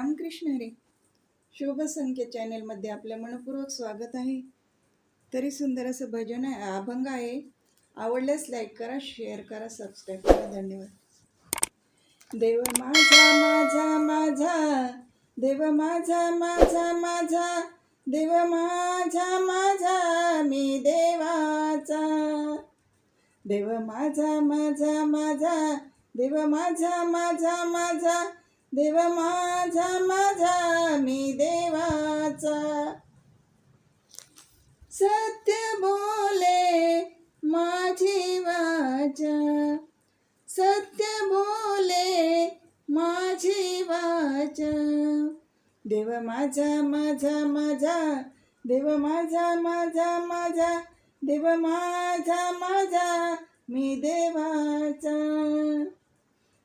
रामकृष्ण हरी. शुभ संख्या चॅनेलमध्ये आपलं मनपूर्वक स्वागत आहे. तरी सुंदर असं भजन आहे अभंग आहे. आवडल्यास लाईक करा शेअर करा सबस्क्राईब करा. धन्यवाद. देव माझा माझा माझा. देव माझा माझा माझा. देव माझा माझा. मी देवाचा. देव माझा माझा माझा. देव माझा माझा माझा. देव माझा माझा मी देवाचा. सत्य बोले माझी वाचा. सत्य बोले माझी वाचा. देव माझा माझा माझा देव माझा माझा माझा देव माझा माझा मी देवाचा.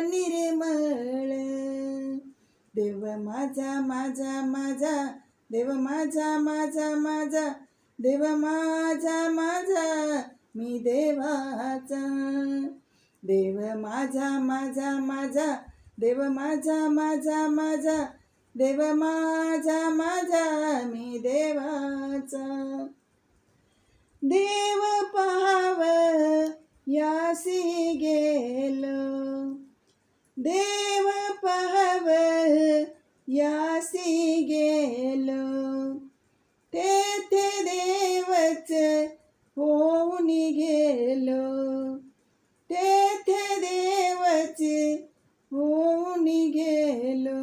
निर्मळ देव माझा माझा माझा. देव माझा माझा माझा. देव माझा माझा. मी देवाचा. देव माझा माझा माझा. देव माझा माझा माझा. देव माझा माझा. मी देवाचा. देव पाहाव. यासी गेलो देव पाहाव यासी गेलो तेथे देवच होऊन गेलो। तेथे देवच होऊन गेलो।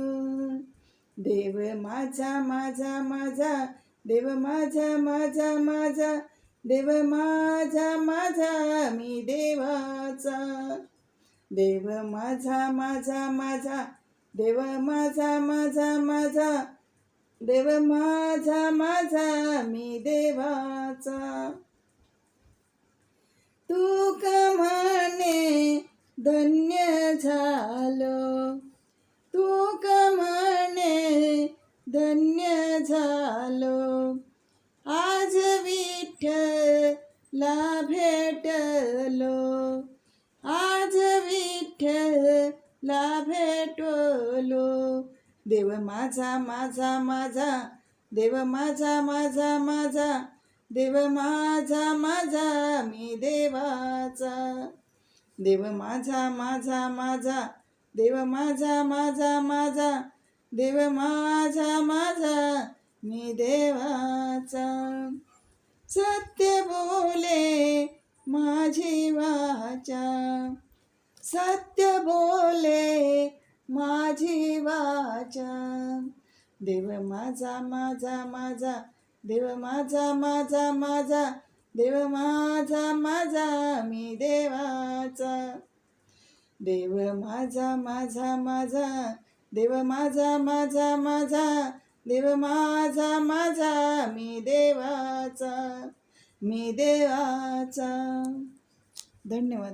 देव माझा माझा माझा देव माझा माझा माझा देव माझा माझा मी देवाचा. देव माझा माझा माझा. देव माझा माझा माझा. देव माझा माझा मी देवाचा. तू म्हणे धन्य झालो. तू म्हणे धन्य झालो. ला भेटलो आज विठ्ठला भेटलो देव माझा माझा माझा देव माझा माझा माझा देव माझा माझा मी देवाचा देव माझा माझा माझा देव माझा माझा माझा देव माझा माझा मी देवाचा सत्य बोल माझी वाचा. सत्य बोले माझी वाचा. देव माझा माझा माझा. देव माझा माझा माझा. देव माझा माझा. मी देवाचा. देव माझा माझा माझा. देव माझा माझा माझा. देव माझा माझा. मी देवाचा. मी देवाचा. धन्यवाद.